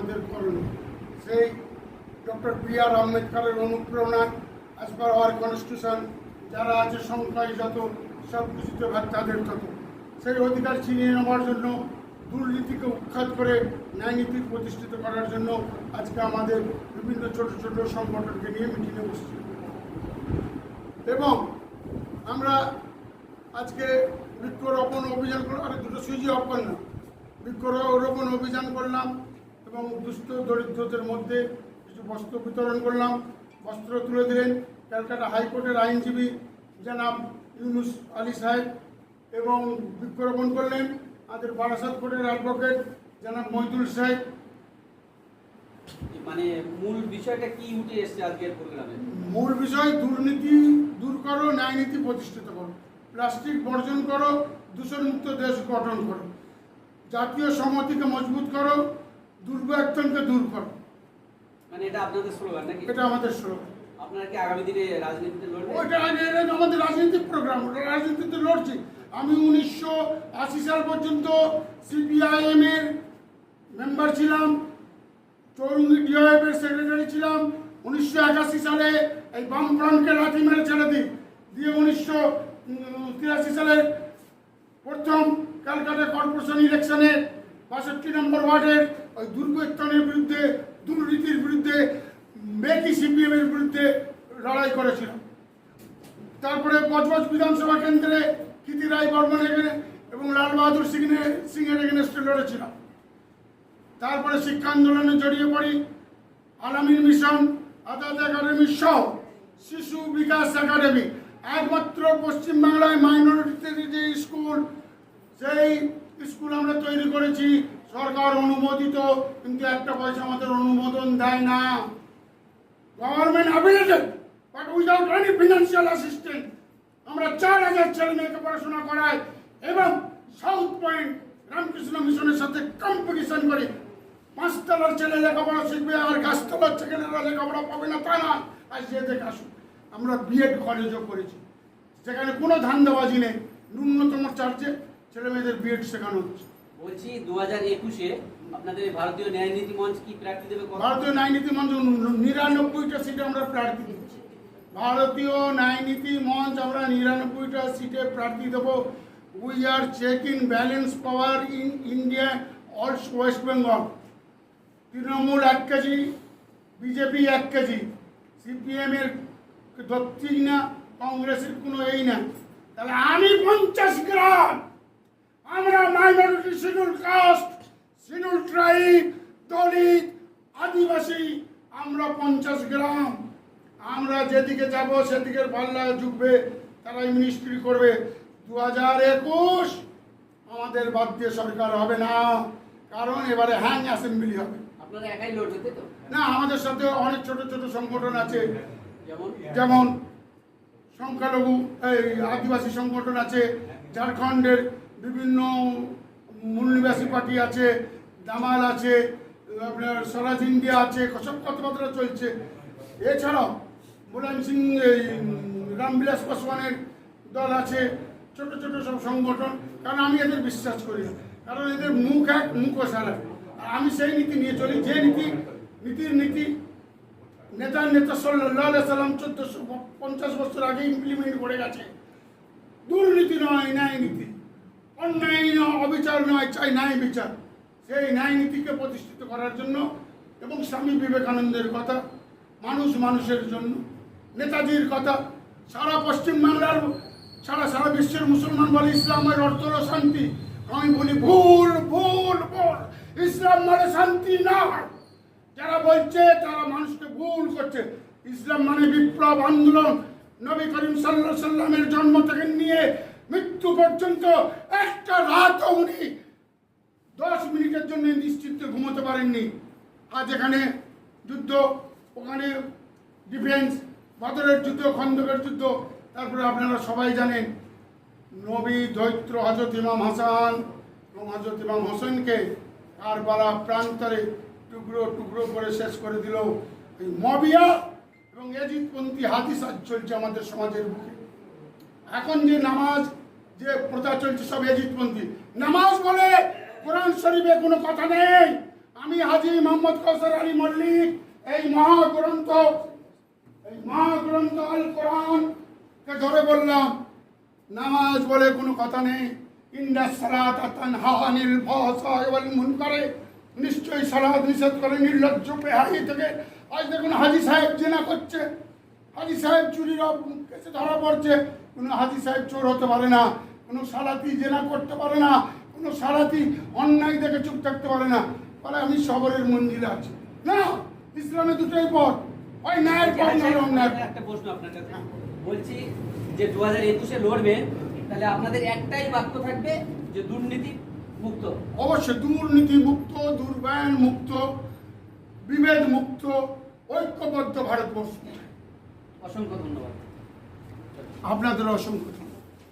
আমাদের করণীয় সেই ডক্টর বি আর আম্বেদকরের অনুপ্রেরণায় অ্যাজ পার আওয়ার কনস্টিটিউশন যারা আছে, সংখ্যায় যত সব কিছুতে তাদের তত। সেই অধিকার ছিনিয়ে নেওয়ার জন্য, দুর্নীতিকে উৎখাত করে ন্যায় নীতি প্রতিষ্ঠিত করার জন্য আজকে আমাদের বিভিন্ন ছোট ছোট সংগঠনকে নিয়ে মিটিংয়ে বসছি। এবং আমরা আজকে বৃক্ষরোপণ অভিযান করলাম, আরে দুটো সুইচি অফ করলাম। বৃক্ষরোপণ অভিযান করলাম এবং দুস্থ দরিদ্রদের মধ্যে কিছু বস্ত্র বিতরণ করলাম। বস্ত্র তুলে দিলেন ক্যালকাটা হাইকোর্টের আইনজীবী জনাব ইউনুস আলী সাহেব এবং বৃক্ষরোপণ করলেন আমাদের বারাসাত কোর্টের অ্যাডভোকেট জনাব মহিদুল সাহেব। মানে মূল বিষয়টা কি উঠে এসছে আজকের প্রোগ্রামে? মূল বিষয় দুর্নীতি দূর করো ন্যায় নীতি প্রতিষ্ঠিত করো। প্লাস্টিক বর্জন করো দূষণমুক্ত দেশ গঠন করো। জাতীয় সংহতিকে মজবুত করো দুর্ব্যর্থনকে দূর করো। মানে এটা আপনাদের স্লোগান নাকি? এটা আমাদের স্লোগান আপনারা কি আগামী দিনে রাজনীতিতে লড়বেন? ওইটা আগে আমাদের রাজনৈতিক প্রোগ্রাম ওটা রাজনীতিতে লড়ছি। আমি উনিশশো আশি সাল পর্যন্ত সিপিআইএম এর মেম্বার ছিলাম চৌরঙ্গি ডিওএফ এর সেক্রেটারি ছিলাম। উনিশশো একাশি সালে এই বামফ্রন্টকে লাঠি মেরে ছেড়ে দিই। দিয়ে উনিশশো তিরাশি সালে প্রথম ক্যালকাটা কর্পোরেশন ইলেকশনে বাষট্টি নম্বর ওয়ার্ডের ওই দুর্বৃত্তনের বিরুদ্ধে, দুর্নীতির বিরুদ্ধে, মেকি সিপিএম এর বিরুদ্ধে লড়াই করেছিলাম। তারপরে বজবজ বিধানসভা কেন্দ্রে কীতি রায় বর্মন এখানে এবং লাল বাহাদুর সিং সিং এর এগেনস্টে লড়েছিলাম। তারপরে শিক্ষা আন্দোলনে জড়িয়ে পড়ি আলামিন মিশন, আজাদ একাডেমি সহ শিশু বিকাশ একাডেমি, একমাত্র পশ্চিমবাংলায় মাইনরিটিদের যে স্কুল সেই স্কুল আমরা তৈরি করেছি, সরকার অনুমোদিত, কিন্তু একটা পয়সা আমাদের অনুমোদন দেয় না। Government affiliated but without any financial assistant আমরা চার হাজার ছেলে মেয়েকে পড়াশোনা করাই এবং সাউথ পয়েন্ট রামকৃষ্ণ মিশনের সাথে কম্পিটিশন করি। পাঁচতলার ছেলে লেখাপড়া শিখবে আর গাছতলার ছেলেরা লেখাপড়া পাবে না তা না। আর সে দেখে আসুন আমরা বিএড কলেজও করেছি। সেখানে কোনো ধান্দাবাজি নেই। ন্যূনতম চার্জে ছেলে মেয়েদের বিএড শেখানো হচ্ছে। বলছি দু হাজার একুশে আপনাদের ভারতীয় ন্যায় নীতি মঞ্চ কি প্রার্থী দেবে ভারতীয় ন্যায় নীতি মঞ্চ নিরানব্বইটা সিটে আমরা প্রার্থী দিচ্ছি। ভারতীয় ন্যায় নীতি মঞ্চ আমরা নিরানব্বইটা সিটে প্রার্থী দেব। We are check in balance power in India also West Bengal Trinamool এক কেজি বিজেপি এক কেজি। সিপিএম এর দক্ষিণ না কংগ্রেসের কোনো এই না। তাহলে আমি পঞ্চাশ গ্রাম আমরা minority schedule caste schedule tribe Dalit Adivasi আমরা পঞ্চাশ গ্রাম। আমরা যেদিকে যাব সেদিকের পাল্লা ঝুঁকবে তারাই মিনিস্ট্রি করবে। দু হাজার একুশ আমাদের বাদ দিয়ে সরকার হবে না কারণ এবারে হ্যাং অ্যাসেম্বলি হবে। আপনারা একাই লড়বে তো? না আমাদের সাথে অনেক ছোট ছোট সংগঠন আছে। যেমন? যেমন সংখ্যালঘু এই আদিবাসী সংগঠন আছে ঝাড়খণ্ডের বিভিন্ন মূলনিবাসী পার্টি আছে, দামাল আছে, আপনার স্বরাজ ইন্ডিয়া আছে, সব কথাবার্তা চলছে। এছাড়াও মুলায়ম সিং, এই রামবিলাস পাসওয়ানের দল আছে, ছোট ছোট সব সংগঠন, কারণ আমি এদের বিশ্বাস করি কারণ এদের মুখ এক মুখও সারা আমি সেই নীতি নিয়ে চলি, যে নীতি, নীতির নীতি নেতার নেতা সাল্লাহ সাল্লাম চোদ্দশো পঞ্চাশ বছর আগে ইমপ্লিমেন্ট করে গেছে। দুর্নীতি নয়, ন্যায় নীতি। অন্যায় নয়, অবিচার নয়, চাই ন্যায় বিচার। সেই ন্যায় নীতিকে প্রতিষ্ঠিত করার জন্য এবং স্বামী বিবেকানন্দের কথা, মানুষ মানুষের জন্য, নেতাজির কথা, সারা পশ্চিমবাংলার সারা সারা বিশ্বের মুসলমান বলে ইসলামের অর্থ হলো শান্তি। আমি বলি ভুল ভুল ভুল। ইসলাম মানে শান্তি না যারা বলছে তারা মানুষকে ভুল করছে। ইসলাম মানে বিপ্লব, আন্দোলন। নবী করিম সাল্লাহ সাল্লামের জন্ম থেকে নিয়ে মৃত্যু পর্যন্ত একটা রাতও উনি দশ মিনিটের জন্য নিশ্চিন্তে ঘুমোতে পারেননি। আজ এখানে যুদ্ধ, ওখানে ডিফেন্স বদরের যুদ্ধ, খন্দকের যুদ্ধ, তারপরে আপনারা সবাই জানেন, নবী দৈত্র হজরত ইমাম হাসান, এবং হজরত ইমাম হোসেনকে কারবালা প্রান্তরে টুকরো টুকরো করে শেষ করে দিল এই মবিয়া এবং এজিদপন্থী হাদিস আজ চলছে আমাদের সমাজের বুকে। এখন যে নামাজ যে প্রচার চলছে সব এজিদপন্থী নামাজ বলে কোরআন শরীফে কোনো কথা নেই। আমি হাজি মোহাম্মদ কৌসর আলী মল্লিক, এই মহাগ্রন্থ এই মহাগ্রন্থ আল কোরআনকে ধরে বললাম, নামাজ বলে কোনো কথা নেই। নিশ্চয়ই সালাত নিষেধ করে নির্লজ্জ বেহাই থেকে। আজ দেখুন হাজি সাহেব জেনা করছে। হাজি সাহেব চুরির কেসে ধরা পড়ছে। কোনো হাজি সাহেব চোর হতে পারে না। কোনো সালাতি জেনা করতে পারে না কোনো সালাতি অন্যায় দেখে চুপ থাকতে পারে না। বলে আমি শহরের মন্দিরে আছি। না ইসলামে দুটোই পথ। ওই ন্যায়ের পথ নয় অন্যায়ের পথ। একটা প্রশ্ন আপনার কাছে। বলছি যে দু হাজার একুশে লড়বেন তাহলে আপনাদের একটাই বাক্য থাকবে যে দুর্নীতি মুক্ত। অবশ্যই দুর্নীতি মুক্ত দুর্বায়ন মুক্ত বিভেদ মুক্ত ঐক্যবদ্ধ ভারতবর্ষ। অসংখ্য ধন্যবাদ। আপনাদের অসংখ্য